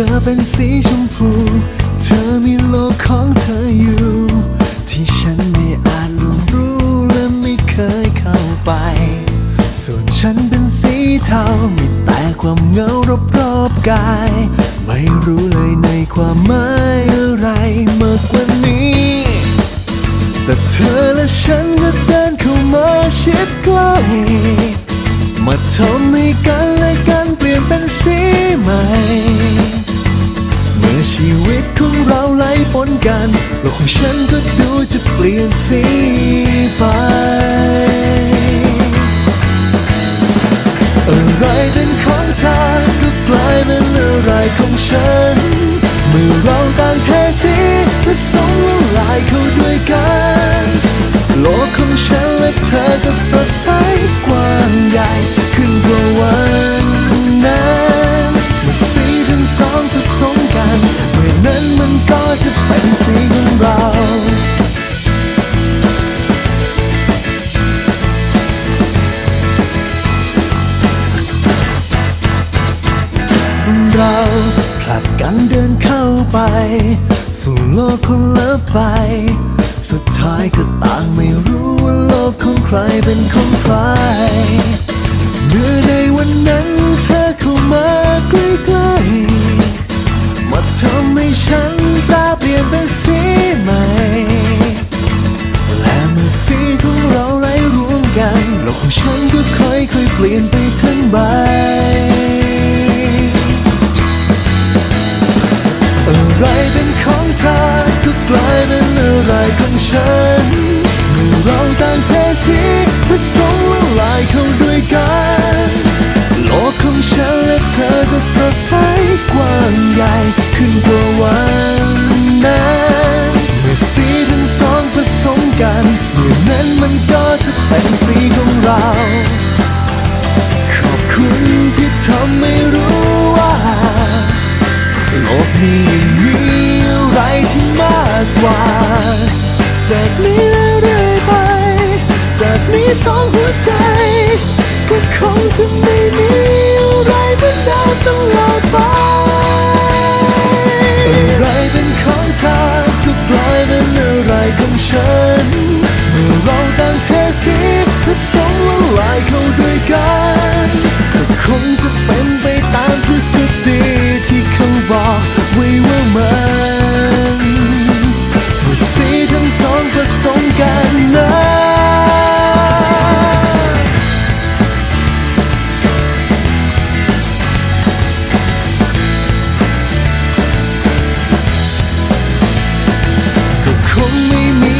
ธอเป็นสีชมพู เธอมีโลกของเธออยู่ ที่ฉันไม่อาจล่วงรู้และไม่เคยเข้าไป ส่วนฉันเป็นสีเทา มีแต่ความเหงารอบๆกาย ไม่รู้เลยในความหมายอะไรมากกว่านี้ แต่เธอและฉันก็เดินเข้ามาชิดใกล้มาทำให้กันและกันเปลี่ยนเป็นสีใหม่ เราไหลปนกันโลกของฉันก็ดูจะเปลี่ยนสีไป อะไรเป็นของเธอก็กลายเป็นอะไรของฉัน เมื่อเราต่างเทสีและสมละลายเข้าด้วยกัน โลกของฉันและเธอก็สดใสกว้างใหญ่ขึ้นกว่าวันนั้นเมื่อสีทั้งสองผสมกัน เมื่อนั้นมันก็จะ เป็นสีของเราเราผลัดกันเดินเข้าไป สู่โลกคนละไปสุดท้ายก็ต่างไม่รู้ว่าโลกของใครเป็นของใคร ค่อยค่อยเปลี่ยนไปทั้งใบอะไรเป็นของเธอก็กลายเป็นอะไรของฉัน ทำไม่รู้ว่าโลกนี้มีอะไรที่มากกว่า จากนี้เรื่อยไป จากนี้สองหัวใจ ก็คงจะไม่มีอะไรเหมือนเดิมตลอด องผสมกันนะก็คงไม่มี